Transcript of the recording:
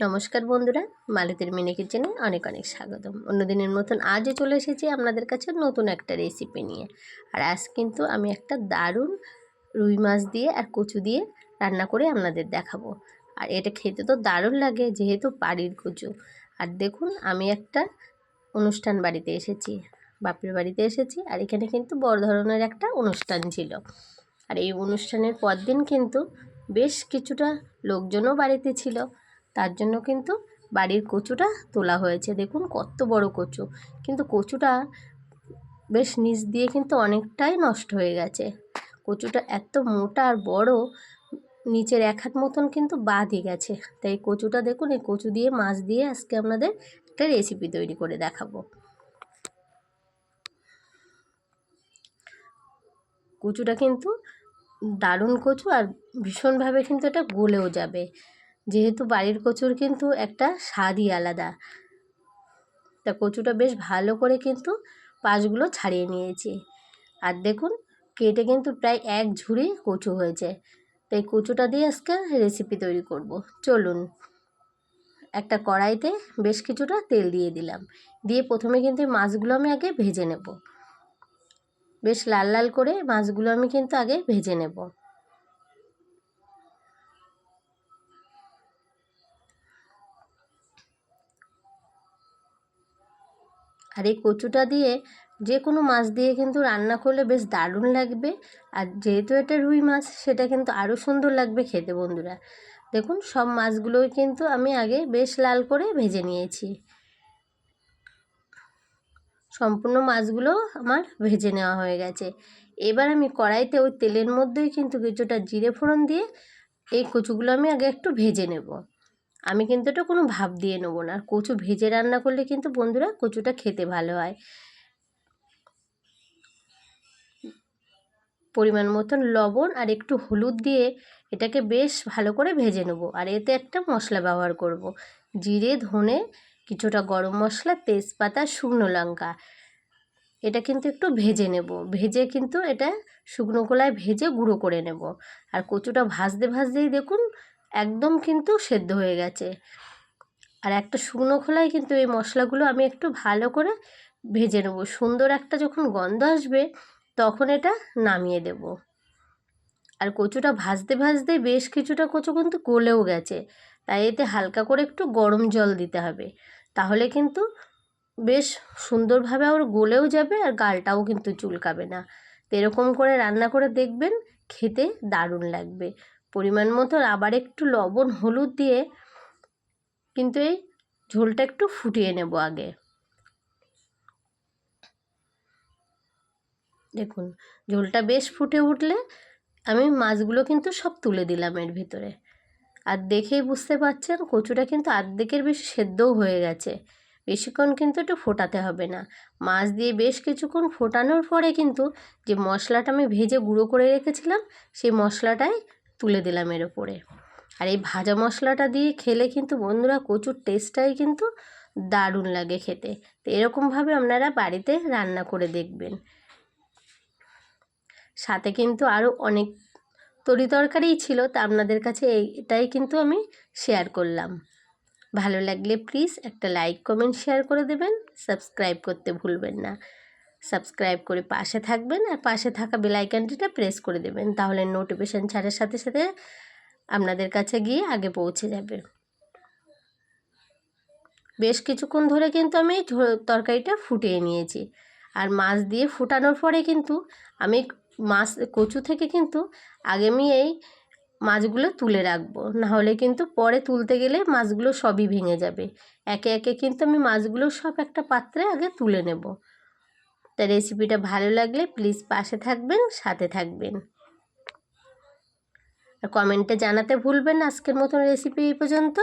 নমস্কার বন্ধুরা, মালতীর মিনি কিচেনে অনেক অনেক স্বাগতম। অন্যদিনের মতন আজও চলে এসেছি আপনাদের কাছে নতুন একটা রেসিপি নিয়ে। আর আজ কিন্তু আমি একটা দারুণ রুই মাছ দিয়ে আর কচু দিয়ে রান্না করে আপনাদের দেখাবো। আর এটা খেতে তো দারুণ লাগে, যেহেতু বাড়ির কচু। আর দেখুন, আমি একটা অনুষ্ঠান বাড়িতে এসেছি, বাপের বাড়িতে এসেছি, আর এখানে কিন্তু বড় ধরনের একটা অনুষ্ঠান ছিল। আর এই অনুষ্ঠানের পরদিন কিন্তু বেশ কিছুটা লোকজনও বাড়িতে ছিল। তার জন্য কিন্তু বাড়ির কচুটা তোলা হয়েছে। দেখুন কত বড় কচু। কিন্তু কচুটা বেশ নিচ দিয়ে কিন্তু অনেকটাই নষ্ট হয়ে গেছে। কচুটা এত মোটা আর বড়, নিচের এক হাত মতন কিন্তু বাদই গেছে। তাই কচুটা দেখুন, এই কচু দিয়ে, মাছ দিয়ে আজকে আপনাদের একটা রেসিপি তৈরি করে দেখাবো। কচুটা কিন্তু দারুণ কচু আর ভীষণভাবে কিন্তু এটা গলেও যাবে। যেহেতু বাড়ির কচুর কিন্তু একটা স্বাদই আলাদা। তা কচুটা বেশ ভালো করে কিন্তু পাশগুলো ছাড়িয়ে নিয়েছি। আর দেখুন, কেটে কিন্তু প্রায় এক ঝুড়ি কচু হয়েছে। তাই কচুটা দিয়ে আজকে রেসিপি তৈরি করব। চলুন, একটা কড়াইতে বেশ কিছুটা তেল দিয়ে দিলাম। দিয়ে প্রথমে কিন্তু মাছগুলো আমি আগে ভেজে নেব। বেশ লাল লাল করে মাছগুলো আমি কিন্তু আগে ভেজে নেব। আর এই কচুটা দিয়ে যে কোনো মাছ দিয়ে কিন্তু রান্না করলে বেশ দারুণ লাগবে। আর যেহেতু এটা রুই মাছ, সেটা কিন্তু আরও সুন্দর লাগবে খেতে বন্ধুরা। দেখুন, সব মাছগুলোই কিন্তু আমি আগে বেশ লাল করে ভেজে নিয়েছি। সম্পূর্ণ মাছগুলো আমার ভেজে নেওয়া হয়ে গেছে। এবার আমি কড়াইতে ওই তেলের মধ্যেই কিন্তু কিছুটা জিরে ফোড়ন দিয়ে এই কচুগুলো আমি আগে একটু ভেজে নেব। আমি কিন্তু এটা কোনো ভাব দিয়ে নেব না। আর কচু ভেজে রান্না করলে কিন্তু বন্ধুরা কচুটা খেতে ভালো হয়। পরিমাণ মতন লবণ আর একটু হলুদ দিয়ে এটাকে বেশ ভালো করে ভেজে নেব। আর এতে একটা মশলা ব্যবহার করব। জিরে, ধনে, কিছুটা গরম মশলা, তেজপাতা, শুকনো লঙ্কা। এটা কিন্তু একটু ভেজে নেব। ভেজে কিন্তু এটা শুকনো কলায় ভেজে গুঁড়ো করে নেব। আর কচুটা ভাজতে ভাজতেই দেখুন একদম কিন্তু সেদ্ধ হয়ে গেছে। আর একটা শুকনো খোলায় কিন্তু এই মশলাগুলো আমি একটু ভালো করে ভেজে নেব। সুন্দর একটা যখন গন্ধ আসবে, তখন এটা নামিয়ে দেব। আর কচুটা ভাজতে ভাজতে বেশ কিছুটা কচু কিন্তু গলেও গেছে। তাই এতে হালকা করে একটু গরম জল দিতে হবে। তাহলে কিন্তু বেশ সুন্দরভাবে আর গলেও যাবে আর গালটাও কিন্তু চুলকাবে না। তো এরকম করে রান্না করে দেখবেন, খেতে দারুণ লাগবে। পরিমাণ মতো আবার একটু লবণ, হলুদ দিয়ে কিন্তু এই ঝোলটা একটু ফুটিয়ে নেব আগে। দেখুন, ঝোলটা বেশ ফুটে উঠলে আমি মাছগুলো কিন্তু সব তুলে দিলাম এর ভিতরে। আর দেখেই বুঝতে পারছেন, কচুটা কিন্তু আর্ধেকের বেশি সেদ্ধও হয়ে গেছে। বেশিক্ষণ কিন্তু একটু ফোটাতে হবে না। মাছ দিয়ে বেশ কিছুক্ষণ ফোটানোর পরে কিন্তু যে মশলাটা আমি ভেজে গুঁড়ো করে রেখেছিলাম, সেই মশলাটাই তুলে দিলাম এর ওপরে আর এই ভাজা মশলাটা দিয়ে খেলে কিন্তু বন্ধুরা কচুর টেস্টটাই কিন্তু দারুণ লাগে খেতে। তো এরকমভাবে আপনারা বাড়িতে রান্না করে দেখবেন। সাথে কিন্তু আরও অনেক তরি তরকারিই ছিল, তা আপনাদের কাছে এটাই কিন্তু আমি শেয়ার করলাম। ভালো লাগলে প্লিজ একটা লাইক কমেন্ট শেয়ার করে দেবেন। সাবস্ক্রাইব করতে ভুলবেন না। সাবস্ক্রাইব করে পাশে থাকবেন আর পাশে থাকা বেলাইকানটিটা প্রেস করে দেবেন, তাহলে নোটিফিকেশান ছাড়ার সাথে সাথে আপনাদের কাছে গিয়ে আগে পৌঁছে যাবে। বেশ কিছুক্ষণ ধরে কিন্তু আমি তরকারিটা ফুটিয়ে নিয়েছি আর মাছ দিয়ে ফুটানোর পরে কিন্তু আমি মাছ কচু থেকে কিন্তু আগে আমি এই মাছগুলো তুলে রাখব নাহলে কিন্তু পরে তুলতে গেলে মাছগুলো সবই ভেঙে যাবে। একে একে কিন্তু আমি মাছগুলো সব একটা পাত্রে আগে তুলে নেব। তা রেসিপিটা ভালো লাগলে প্লিজ পাশে থাকবেন, সাথে থাকবেন। আর কমেন্টে জানাতে ভুলবেন আজকের মতন রেসিপি এই পর্যন্ত।